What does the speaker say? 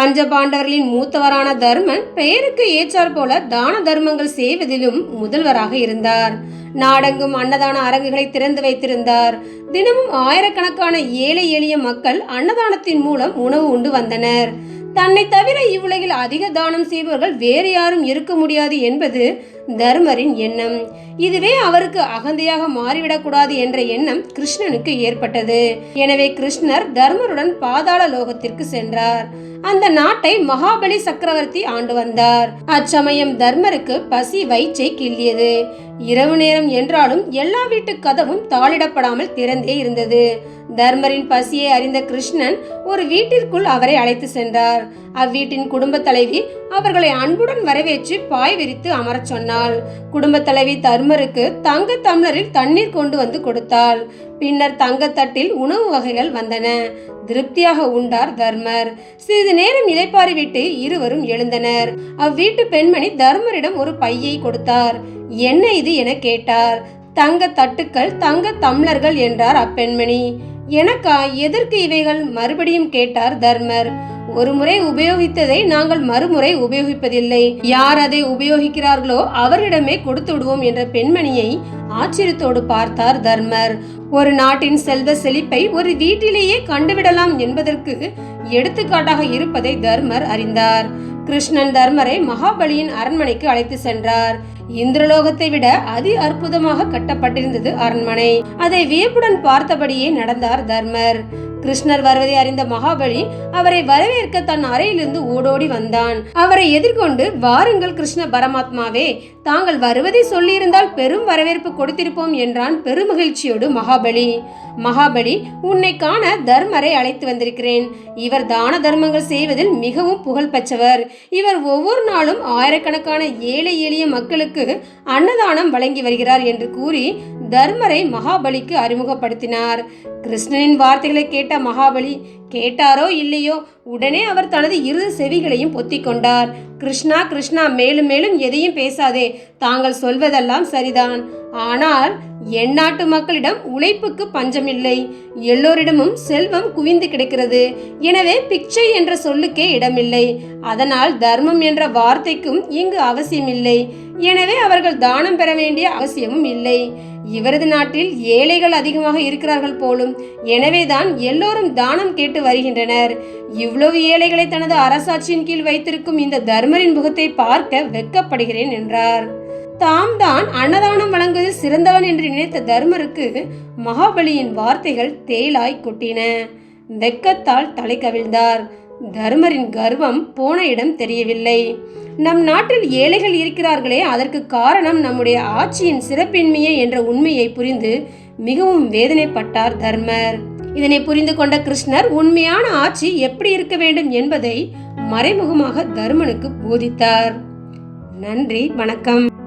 பஞ்சபாண்டவர்களின் மூத்தவரான தர்மன் பெயருக்கு ஏற்றாற் போல தான தர்மங்கள் செய்வதிலும் முதல்வராக இருந்தார். நாடெங்கும் அன்னதான அரங்குகளை திறந்து வைத்திருந்தார். தினமும் ஆயிரக்கணக்கான ஏழை எளிய மக்கள் அன்னதானத்தின் மூலம் உணவு உண்டு வந்தனர். தன்னை தவிர இவ்வுலகில் அதிக தானம் செய்பவர்கள் வேறு யாரும் இருக்க முடியாது என்பது தர்மரின் எண்ணம். இதுவே அவருக்கு அகந்தையாக மாறிவிடக்கூடாது என்ற எண்ணம் கிருஷ்ணனுக்கு ஏற்பட்டது. எனவே கிருஷ்ணர் தர்மருடன் பாதாள லோகத்திற்கு சென்றார். அந்த நாட்டை மகாபலி சக்கரவர்த்தி ஆண்டு வந்தார். அச்சமயம் தர்மருக்கு பசி வயிற்றை கிள்ளியது. இரவு நேரம் என்றாலும் எல்லா வீட்டு கதவும் தாளிடப்படாமல் திறந்தே இருந்தது. தர்மரின் பசியை அறிந்த கிருஷ்ணன் ஒரு வீட்டிற்குள் அவரை அழைத்து சென்றார். அவ்வீட்டின் குடும்ப தலைவி அவர்களை அன்புடன் வரவேற்று பாய் விரித்து அமரச் சொன்னாள் குடும்ப தலைவி தர்மருக்கு தங்க தம்ளரில் தண்ணீர் கொண்டு வந்து கொடுத்தாள். பின்னர் தங்கத்தட்டில் உணவு வகைகள் வந்தன. திருப்தியாக உண்டார் தர்மர். சிறிது நேரம் இளைப்பாரி விட்டு இருவரும் எழுந்தனர். அவ்வீட்டு பெண்மணி தர்மரிடம் ஒரு பையை கொடுத்தார். என்ன இது? என கேட்டார். தங்க தட்டுக்கள் தங்க தம்ளர்கள் என்றார் அப்பெண்மணி. எனக்கா? எதற்கு இவைகள்? மறுபடியும் கேட்டார் தர்மர். ஒரு முறை உபயோகித்ததை நாங்கள் மறுமுறை உபயோகிப்பதில்லை. யார் அதை உபயோகிக்கிறார்களோ அவரிடமே கொடுத்து விடுவோம் என்ற பெண்மணியை ஆச்சரியத்தோடு பார்த்தார் தர்மர். ஒரு நாட்டின் செல்வ செழிப்பை ஒரு வீட்டிலேயே கண்டுவிடலாம் என்பதற்கு எடுத்துக்காட்டாக இருப்பதை தர்மர் அறிந்தார். கிருஷ்ணன் தர்மரை மகாபலியின் அரண்மனைக்கு அழைத்து சென்றார். இந்திரலோகத்தை விட அதி அற்புதமாக கட்டப்பட்டிருந்தது அரண்மனை. அதை வியப்புடன் பார்த்தபடியே நடந்தார் தர்மர். கிருஷ்ணர் வருவதை அறிந்த மகாபலி அவரை வரவேற்க தன் அறையிலிருந்து ஓடோடி வந்தான். அவரை எதிர்கொண்டு வாருங்கள் கிருஷ்ண பரமாத்மாவே தாங்கள் வருவதை சொல்லியிருந்தால் பெரும் வரவேற்பு கொடுத்திருப்போம் என்றான் பெருமகிழ்ச்சியோடு மகாபலி. மகாபலி உன்னை காண தர்மரை அழைத்து வந்திருக்கிறேன். இவர் தான தர்மங்கள் செய்வதில் மிகவும் புகழ் பெற்றவர் இவர் ஒவ்வொரு நாளும் ஆயிரக்கணக்கான ஏழை எளிய மக்களுக்கு அன்னதானம் வழங்கி வருகிறார் என்று கூறி தர்மரை மகாபலிக்கு அறிமுகப்படுத்தினார். கிருஷ்ணனின் வார்த்தைகளை கேட்ட மகாபலி கேட்டாரோ இல்லையோ? உடனே அவர் தனது இரு செவிகளையும் பொத்திக்கொண்டார் கிருஷ்ணா கிருஷ்ணா மேலும் மேலும் எதையும் பேசாதே. தாங்கள் சொல்வதெல்லாம் சரிதான். ஆனால் என் நாட்டு மக்களிடம் உழைப்புக்கு பஞ்சமில்லை. எல்லோரிடமும் செல்வம் குவிந்து கிடக்கிறது. எனவே பிச்சை என்ற சொல்லுக்கே இடமில்லை. அதனால் தர்மம் என்ற வார்த்தைக்கும் இங்கு அவசியமில்லை. எனவே அவர்கள் தானம் பெற வேண்டிய அவசியமும் இல்லை. இவரது நாட்டில் ஏழைகள் அதிகமாக இருக்கிறார்கள் போலும் எனவேதான் எல்லோரும் தானம் கேட்டு வருகின்றனர். இவ்வளவு ஏழைகளை தனது அரசாட்சியின் கீழ் வைத்திருக்கும் இந்த தர்மரின் முகத்தை பார்க்க வெட்கப்படுகிறேன் என்றார். தாம் தான் அன்னதானம் வழங்குவதில் சிறந்தவன் என்று நினைத்த தர்மருக்கு மகாபலியின் வார்த்தைகள் தேலாய் கொட்டின. வெக்கத்தால் தலை கவிழ்ந்தார். தர்மரின் கர்வம் போன இடம் தெரியவில்லை. நம் நாட்டில் ஏழைகள் இருக்கிறார்களே அதற்கு காரணம் நம்முடைய ஆட்சியின் சிறப்பின்மையே என்ற உண்மையை புரிந்து மிகவும் வேதனைப்பட்டார் தர்மர். இதனை புரிந்து கொண்ட கிருஷ்ணர் உண்மையான ஆட்சி எப்படி இருக்க வேண்டும் என்பதை மறைமுகமாக தர்மனுக்கு போதித்தார். நன்றி வணக்கம்.